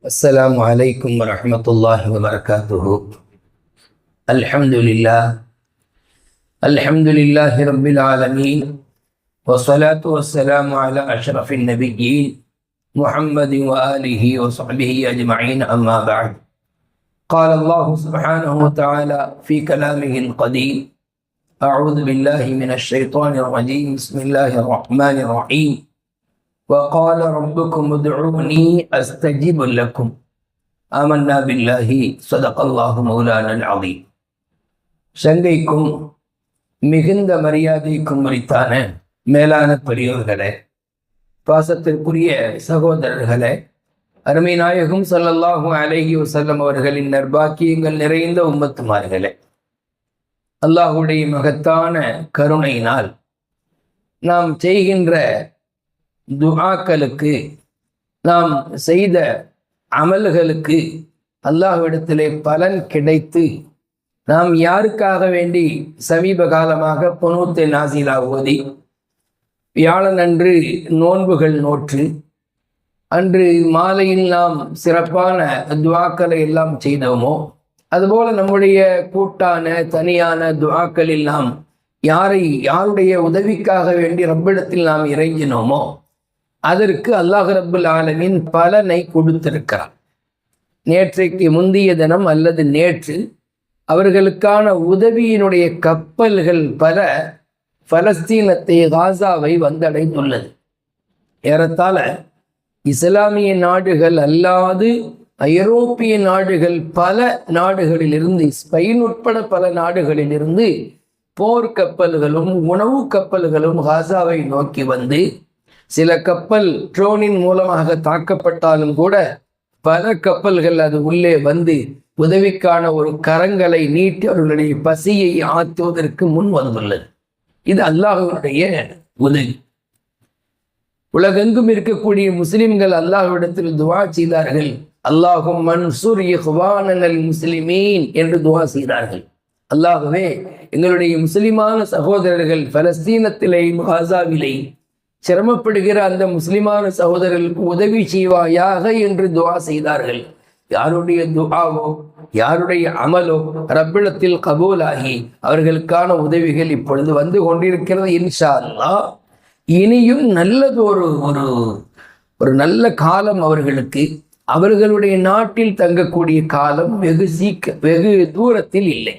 السلام عليكم ورحمة الله وبركاته. الحمد لله الحمد لله رب العالمين. والصلاة والسلام على أشرف النبيين محمد وآله وصحبه أجمعين أما بعد. قال الله سبحانه وتعالى في كلامه القديم أعوذ بالله من الشيطان الرجيم. بسم الله الرحمن الرحيم. وقال ربكم ادعوني أستجب لكم آمنا بالله صدق الله مولانا العظيم சங்கைக்கும் மிகுந்த மரியாதைக்கும் உரித்தான மேலான பெரியோர்களே பாசத்திற்குரிய சகோதரர்களே அருமை நாயகம் ஸல்லல்லாஹு அலைஹி வஸல்லம் அவர்களின் நற்பாக்கியங்கள் நிறைந்த உம்மத்துமார்களே அல்லாஹுடைய மகத்தான கருணையினால் நாம் செய்கின்ற துஆக்களுக்கு நாம் செய்த அமல்களுக்கு அல்லாஹ்விடத்திலே பலன் கிடைத்து நாம் யாருக்காக வேண்டி சமீப காலமாக புனூத்தை நாசிலா ஓதி வியாழன் அன்று நோன்புகள் நோற்று அன்று மாலையில் நாம் சிறப்பான துவாக்களை எல்லாம் செய்தோமோ? அதுபோல நம்முடைய கூட்டான தனியான துவாக்களில் நாம் யாரை யாருடைய உதவிக்காக வேண்டி ரப்பிடத்தில் நாம் இறைஞ்சினோமோ அதற்கு அல்லாஹ் ரபுல் ஆலமின் பலனை கொடுத்திருக்கிறார். நேற்றைக்கு முந்தைய தினம் அல்லது நேற்று அவர்களுக்கான உதவியினுடைய கப்பல்கள் பல பலஸ்தீனத்தை காசாவை வந்தடைந்துள்ளது. ஏறத்தாழ இஸ்லாமிய நாடுகள் அல்லாது ஐரோப்பிய நாடுகள் பல நாடுகளிலிருந்து ஸ்பெயின் உட்பட பல நாடுகளிலிருந்து போர் கப்பல்களும் உணவு கப்பல்களும் காசாவை நோக்கி வந்து சில கப்பல் ட்ரோனின் மூலமாக தாக்கப்பட்டாலும் கூட பல கப்பல்கள் அது உள்ளே வந்து உதவிக்கான ஒரு கரங்களை நீட்டி அவர்களுடைய பசியை ஆற்றுவதற்கு முன் வந்துள்ளது. இது அல்லாஹனுடைய உதவி. உலகெங்கும் இருக்கக்கூடிய முஸ்லிம்கள் அல்லாஹ்விடத்தில் துவா செய்தார்கள். அல்லாஹும் மன்சூர் முஸ்லிமீன் என்று துவா செய்தார்கள். அல்லாஹுவே எங்களுடைய முஸ்லிமான சகோதரர்கள் பலஸ்தீனத்திலே காசாவிலேயும் சிரமப்படுகிற அந்த முஸ்லிமான சகோதரர்களுக்கு உதவி செய்வாயாக என்று துவா செய்தார்கள். யாருடைய துவாவோ யாருடைய அமலோ ரப்பிடத்தில் கபூலாகி அவர்களுக்கான உதவிகள் இப்பொழுது வந்து கொண்டிருக்கிறது இன்ஷா இனியும் நல்லது ஒரு ஒரு ஒரு நல்ல காலம் அவர்களுக்கு. அவர்களுடைய நாட்டில் தங்கக்கூடிய காலம் வெகு சீக்க வெகு தூரத்தில் இல்லை.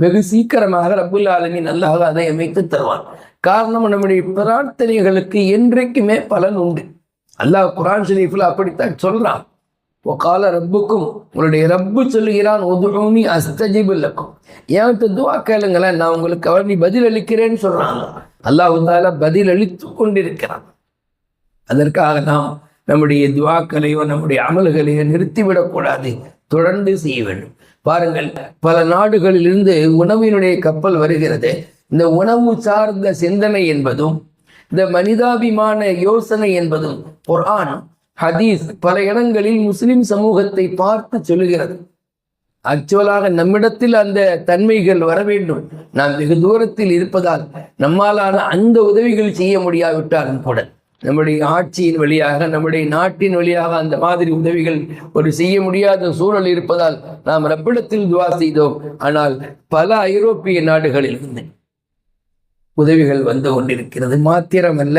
வெகு சீக்கிரமாக ரபுல் ஆலமி நல்லாக அதை அமைத்து தருவான். காரணம் நம்முடைய பிரார்த்தனைகளுக்கு என்றைக்குமே பலன் உண்டு. அல்லாஹ் குரான் ஷரீஃபில் அப்படித்தான் சொல்கிறான் ஓ கால ரப்புக்கும் உங்களுடைய ரப்பு சொல்லுகிறான் உதுனி அஸ்தஜிபுல்லக்கும் ஏன் துவா கேளுங்களேன் நான் உங்களுக்கு அவர் நீ பதில் அளிக்கிறேன்னு சொல்றாங்க. அல்லாஹ் தாலா பதில் அளித்து கொண்டிருக்கிறான். அதற்காக நாம் நம்முடைய துவாக்களையோ நம்முடைய அமல்களையோ நிறுத்திவிடக்கூடாது தொடர்ந்து செய்ய வேண்டும். பாருங்கள் பல நாடுகளிலிருந்து உணவினுடைய கப்பல் வருகிறது. இந்த உணவு சார்ந்த சிந்தனை என்பதும் இந்த மனிதாபிமான யோசனை என்பதும் குர்ஆன் ஹதீஸ் பல இடங்களில் முஸ்லிம் சமூகத்தை பார்த்து சொல்லுகிறது. ஆக்சுவலாக நம்மிடத்தில் அந்த தன்மைகள் வர வேண்டும். நாம் வெகு தூரத்தில் இருப்பதால் நம்மாலான அந்த உதவிகள் செய்ய முடியாவிட்டாலும் கூட நம்முடைய ஆட்சியின் வழியாக நம்முடைய நாட்டின் வழியாக அந்த மாதிரி உதவிகள் ஒரு செய்ய முடியாத சூழல் இருப்பதால் நாம் ரப்பிடத்தில் துவா செய்தோம். ஆனால் பல ஐரோப்பிய நாடுகளில் இருந்தேன் உதவிகள் வந்து கொண்டிருக்கிறது. மாத்திரமல்ல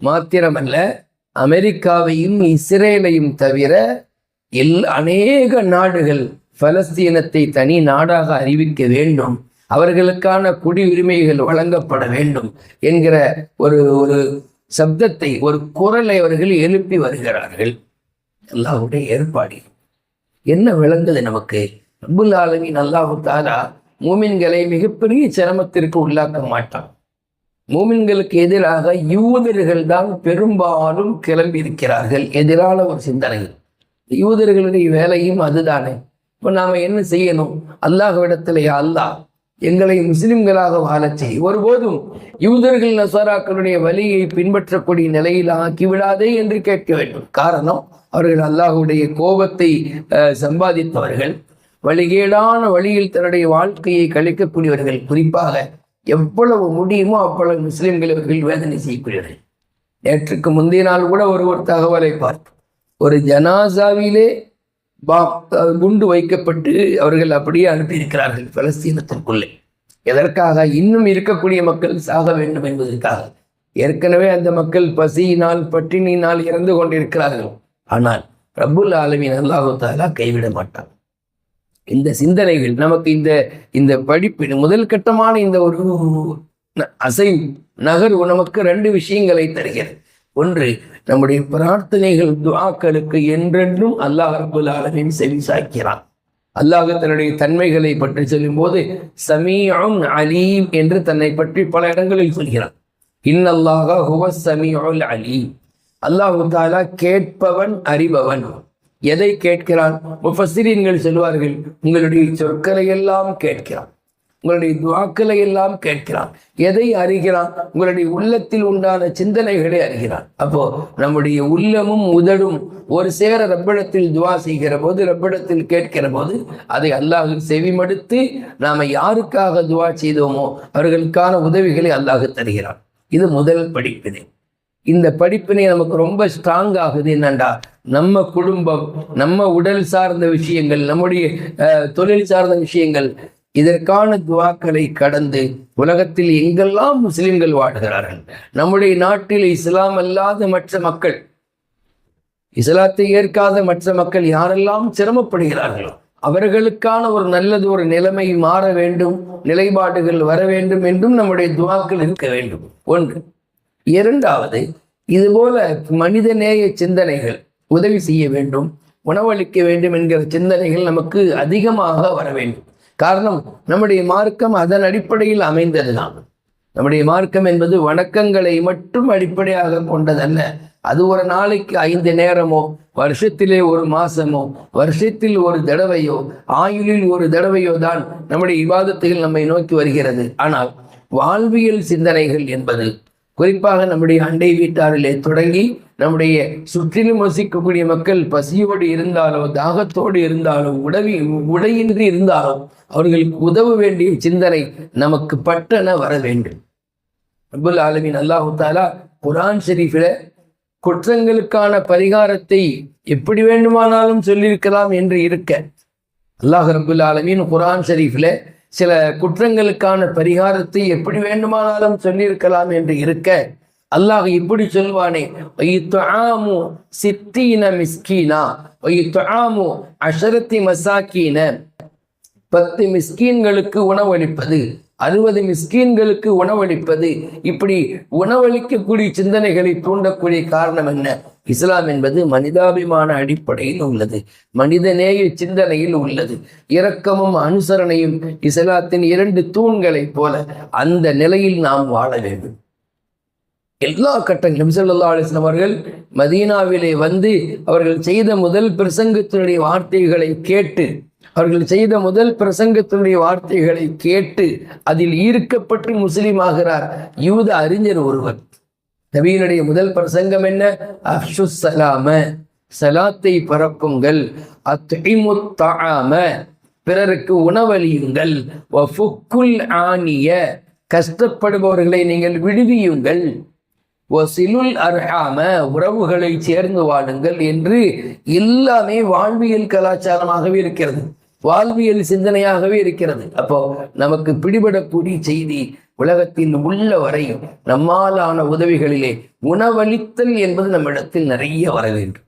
மாத்திரமல்ல அமெரிக்காவையும் இஸ்ரேலையும் தவிர எல் அநேக நாடுகள் பலஸ்தீனத்தை தனி நாடாக அறிவிக்க வேண்டும். அவர்களுக்கான குடியுரிமைகள் வழங்கப்பட வேண்டும் என்கிற ஒரு ஒரு சப்தத்தை ஒரு குரலை அவர்கள் எழுப்பி வருகிறார்கள். அல்லாவுடைய ஏற்பாடு என்ன விளங்குது நமக்கு? அபுல் ஆலமின் அல்லாஹு தாரா மூமின்களை மிகப்பெரிய சிரமத்திற்கு உள்ளாக்க மாட்டான். மூமின்களுக்கு எதிராக யூதர்கள் தான் பெரும்பாலும் கிளம்பி இருக்கிறார்கள் எதிரான ஒரு சிந்தனை யூதர்களுடைய வேலையும் அதுதானே. இப்போ நாம் என்ன செய்யணும்? அல்லாஹ்விடத்திலே அல்லாஹ் எங்களை முஸ்லிம்களாக வாழச் செய். ஒருபோதும் யூதர்கள் நசாராக்களுடைய வழியை பின்பற்றக்கூடிய நிலையில் ஆக்கிவிடாதே என்று கேட்க வேண்டும். காரணம் அவர்கள் அல்லாஹுடைய கோபத்தை சம்பாதித்தவர்கள். வழிகேடான வழியில் தன்னுடைய வாழ்க்கையை கழிக்கக்கூடியவர்கள். குறிப்பாக எவ்வளவு முடியுமோ அவ்வளவு முஸ்லிம்கள் அவர்கள் வேதனை செய்யக்கூடியவர்கள். நேற்றுக்கு முந்தைய நாள் கூட ஒரு ஒரு தகவலை பார்த்தோம் ஒரு ஜனாசாவிலே பா- குண்டு வைக்கப்பட்டு அவர்கள் அப்படியே அனுப்பியிருக்கிறார்கள் பலஸ்தீனத்திற்குள்ளே. எதற்காக? இன்னும் இருக்கக்கூடிய மக்கள் சாக வேண்டும் என்பதற்காக. ஏற்கனவே அந்த மக்கள் பசியினால் பட்டினியினால் இறந்து கொண்டிருக்கிறார்கள். ஆனால் பிரபுல் ஆலமின் அல்லாஹு தாலா கைவிட மாட்டான். இந்த சிந்தனைகள் நமக்கு இந்த இந்த படிப்பு முதல் கட்டமான இந்த ஒரு அசை நகர்வு நமக்கு ரெண்டு விஷயங்களை தருகிறது. ஒன்று நம்முடைய பிரார்த்தனைகள் துவாக்களுக்கு என்றென்றும் அல்லாஹ் அபுல் ஆலமின் செவி சாய்க்கிறான். அல்லாஹ் தன்னுடைய தன்மைகளை பற்றி சொல்லும்போது சமீஉன் அலீம் என்று தன்னை பற்றி பல இடங்களில் சொல்கிறான். இன்னல்லாக ஹுவ சமீஉல் அலீம். அல்லாஹு தாலா கேட்பவன் அறிபவன். எதை கேட்கிறான்? முஃபஸ்ஸிரீன்கள் செல்வார்கள் உங்களுடைய சொற்களை எல்லாம் கேட்கிறான். உங்களுடைய துவாக்களை எல்லாம் கேட்கிறான். எதை அறிகிறான்? உங்களுடைய உள்ளத்தில் உண்டான சிந்தனைகளை அறிகிறான். அப்போ நம்முடைய உள்ளமும் உதடும். ஒரு சேர ரப்பிடத்தில் துவா செய்கிற போது ரப்பிடத்தில் கேட்கிற போது அதை அல்லாஹ் செவிமடுத்து நாம யாருக்காக துவா செய்தோமோ அவர்களுக்கான உதவிகளை அல்லாஹ் தருகிறான். இது முதல் படிப்பினை. இந்த படிப்பினை நமக்கு ரொம்ப ஸ்ட்ராங் ஆகுது என்னண்டா? நம்ம குடும்பம் நம்ம உடல் சார்ந்த விஷயங்கள் நம்முடைய தொழில் சார்ந்த விஷயங்கள் இதற்கான துவாக்களை கடந்து உலகத்தில் எங்கெல்லாம் முஸ்லிம்கள் வாடுகிறார்கள் நம்முடைய நாட்டில் இஸ்லாம் அல்லாத மற்ற மக்கள் இஸ்லாத்தை ஏற்காத மற்ற மக்கள் யாரெல்லாம் சிரமப்படுகிறார்களோ அவர்களுக்கான ஒரு நல்லது ஒரு நிலைமை மாற வேண்டும் நிலைப்பாடுகள் வர வேண்டும் என்றும் நம்முடைய துவாக்கள் இருக்க வேண்டும். ஒன்று இரண்டாவது இதுபோல மனிதநேய சிந்தனைகள் உதவி செய்ய வேண்டும் உணவளிக்க வேண்டும் என்கிற சிந்தனைகள் நமக்கு அதிகமாக வர வேண்டும். காரணம் நம்முடைய மார்க்கம் அதன் அடிப்படையில் அமைந்ததுதான். நம்முடைய மார்க்கம் என்பது வணக்கங்களை மட்டும் அடிப்படையாக கொண்டதல்ல. அது ஒரு நாளைக்கு ஐந்து நேரமோ வருஷத்திலே ஒரு மாசமோ வருஷத்தில் ஒரு தடவையோ ஆயுளில் ஒரு தடவையோ தான் நம்முடைய விவாதத்தில் நம்மை நோக்கி வருகிறது. ஆனால் வாழ்வியல் சிந்தனைகள் என்பது குறிப்பாக நம்முடைய அண்டை வீட்டாரிலே தொடங்கி நம்முடைய சுற்றிலும் வசிக்கக்கூடிய மக்கள் பசியோடு இருந்தாலோ தாகத்தோடு இருந்தாலும் உடவி உடையின்றி இருந்தாலும் அவர்களுக்கு உதவ வேண்டிய சிந்தனை நமக்கு பட்டன வர வேண்டும். அபுல் ஆலமின் அல்லாஹு தாலா குரான் ஷெரீஃபில் குற்றங்களுக்கான பரிகாரத்தை எப்படி வேண்டுமானாலும் சொல்லியிருக்கலாம் என்று இருக்க. அல்லாஹ் ரபுல் ஆலமீன் குரான் ஷரீஃபில் சில குற்றங்களுக்கான பரிகாரத்தை எப்படி வேண்டுமானாலும் சொல்லியிருக்கலாம் என்று இருக்க அல்லாஹ் இப்படி சொல்வானே "வயித்துஆமு சித்தீன மிஸ்கீனா வயித்துஆமு அஷரத்தி மசாக்கீன. பத்து மிஸ்கீன்களுக்கு உணவளிப்பது அறுபது மிஸ்கீன்களுக்கு உணவளிப்பது இப்படி உணவளிக்கக்கூடிய சிந்தனைகளை தூண்டக்கூடிய காரணம் என்ன? இஸ்லாம் என்பது மனிதாபிமான அடிப்படையில் உள்ளது. மனிதநேய சிந்தனையில் உள்ளது. இரக்கமும் அனுசரணையும் இஸ்லாத்தின் இரண்டு தூண்களைப் போல அந்த நிலையில் நாம் வாழ வேண்டும். எல்லா கட்டங்களும் ஸல்லல்லாஹு அலிஸ்லாம் அவர்கள் மதீனாவிலே வந்து அவர்கள் செய்த முதல் பிரசங்கத்தினுடைய வார்த்தைகளை கேட்டு அவர்கள் செய்த முதல் பிரசங்கத்தினுடைய வார்த்தைகளை கேட்டு அதில் ஈர்க்கப்பட்டு முஸ்லீம் ஆகிறார். யூத அறிஞர் ஒருவர். நபியினுடைய முதல் பிரசங்கம் என்ன? அஃஷு சலாம சலாத்தை பரப்புங்கள். அத்தைமுத்தாம பிறருக்கு உணவளியுங்கள். வஃபுக்குல் ஆனிய கஷ்டப்படுபவர்களை நீங்கள் விடுவியுங்கள். ஒசிலுல் அர்ஹாம உறவுகளை சேர்ந்து வாழுங்கள் என்று எல்லாமே வாழ்வியல் கலாச்சாரமாகவே இருக்கிறது. வாழ்வியல் சிந்தனையாகவே இருக்கிறது. அப்போ நமக்கு பிடிபடக்கூடிய செய்தி உலகத்தில் உள்ள வரையும் நம்மாலான உதவிகளிலே உணவளித்தல் என்பது நம்மிடத்தில் நிறைய வர வேண்டும்.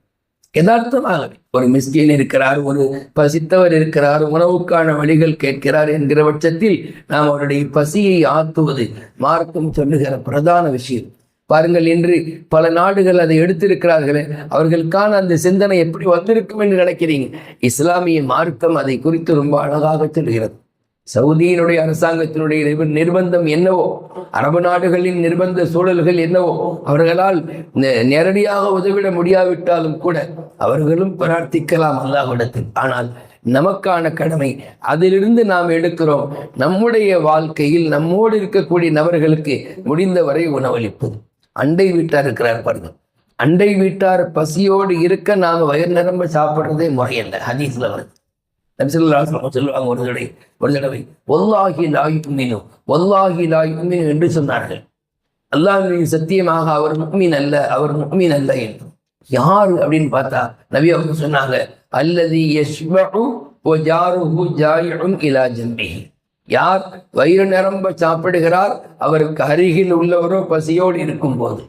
யதார்த்தமாகவே ஒரு மிஸ்கின் இருக்கிறார் ஒரு பசித்தவர் இருக்கிறார் உணவுக்கான வழிகள் கேட்கிறார் என்கிற பட்சத்தில் நாம் அவருடைய பசியை ஆத்துவது மார்க்கம் சொல்லுகிற பிரதான விஷயம். பாருங்கள் இன்று பல நாடுகள் அதை எடுத்திருக்கிறார்களே. அவர்களுக்கான அந்த சிந்தனை எப்படி வந்திருக்கும் என்று நினைக்கிறீங்க? இஸ்லாமிய மார்க்கம் அதை குறித்து ரொம்ப அழகாக சொல்கிறது. சவுதியினுடைய அரசாங்கத்தினுடைய நிர்பந்தம் என்னவோ? அரபு நாடுகளின் நிர்பந்த சூழல்கள் என்னவோ? அவர்களால் நேரடியாக உதவிட முடியாவிட்டாலும் கூட அவர்களும் பிரார்த்திக்கலாம் அல்லாஹ்விடத்தில். ஆனால் நமக்கான கடமை அதிலிருந்து நாம் எடுக்கிறோம். நம்முடைய வாழ்க்கையில் நம்மோடு இருக்கக்கூடிய நபர்களுக்கு முடிந்தவரை உணவளிப்பது. அண்டை வீட்டார் இருக்கிறார் பாருங்க. அண்டை வீட்டார் பசியோடு இருக்க நாங்கள் வயிறு நிரம்ப சாப்பிடுறதே முறையல்ல ஹதீஸில் வருது. நபிசல்லாஹு சொல்லுவாங்க ஒரு தடவை ஒரு தடவை ஒல்லாஹி லாயுமினு ஒல்லாஹி மீனு என்று சொன்னார்கள். அல்லாஹ் சத்தியமாக அவர் முக்மீன் அல்ல அவர் முக்மீன் அல்ல என்று. யார் அப்படின்னு பார்த்தா நபி அவங்க சொன்னாங்க அல்லது யஷ்பு ஜாருஹு ஜாயும் இலா ஜம்பிஹி யார் வயிறு நிரம்ப சாப்பிடுகிறார் அவருக்கு அருகில் உள்ளவரோ பசியோடு இருக்கும்போது.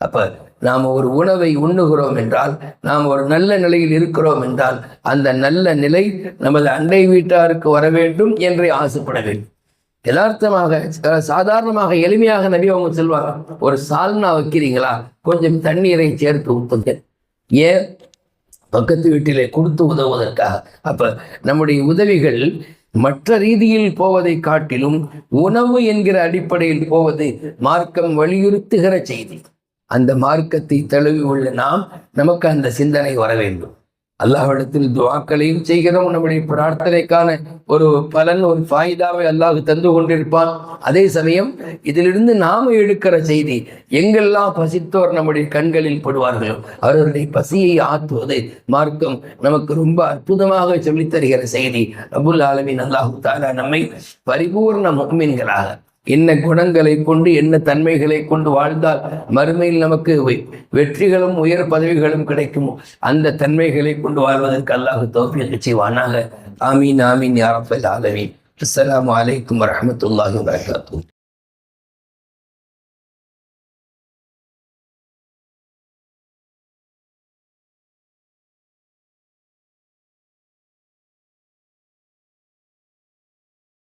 அப்ப நாம் ஒரு உணவை உண்ணுகிறோம் என்றால் நாம் ஒரு நல்ல நிலையில் இருக்கிறோம் என்றால் அந்த நல்ல நிலை நமது அண்டை வீட்டாருக்கு வர வேண்டும் என்றே ஆசைப்பட வேண்டும். யதார்த்தமாக சாதாரணமாக எளிமையாக நபி அவங்க சொல்வாங்க ஒரு சால்னா வைக்கிறீங்களா? கொஞ்சம் தண்ணீரை சேர்த்து ஊற்றுங்க ஏன்? பக்கத்து வீட்டிலே கொடுத்து உதவுவதற்காக. அப்ப நம்முடைய உதவிகள் மற்ற ரீதியில் போவதை காட்டிலும் உணவு என்கிற அடிப்படையில் போவது மார்க்கம் வலியுறுத்துகிற செய்தி. அந்த மார்க்கத்தை தழுவி உள்ள நாம் நமக்கு அந்த சிந்தனை வர வேண்டும். அல்லாஹிடத்தில் துவாக்களையும் செய்கிறோம். நம்முடைய பிரார்த்தனைக்கான ஒரு பலன் ஒரு ஃபாயிதாவை அல்லாஹ் தந்து கொண்டிருப்பான். அதே சமயம் இதிலிருந்து நாம எடுக்கிற செய்தி எங்கெல்லாம் பசித்தோர் நம்முடைய கண்களில் படுவார்களோ அவர்களுடைய பசியை ஆற்றுவது மார்க்கம் நமக்கு ரொம்ப அற்புதமாக சொல்லித் தருகிற செய்தி. அபுல் ஆலமின் அல்லாஹு தாலா நம்மை பரிபூர்ண முக்மீன்களாக என்ன குணங்களை கொண்டு என்ன தன்மைகளை கொண்டு வாழ்ந்தால் மறுமையில் நமக்கு வெ- வெற்றிகளும் உயர் பதவிகளும் கிடைக்கும் அந்த தன்மைகளை கொண்டு வாழ்வதற்கு அல்லாஹ் தோப்பியத்தை செய்வானாக. ஆமீன் ஆமீன் யாரப்பல் ஆலமீன். அஸ்லாம் வலைக்கம் வரஹ்மத்துல்லாஹி வபரகாத்துஹு.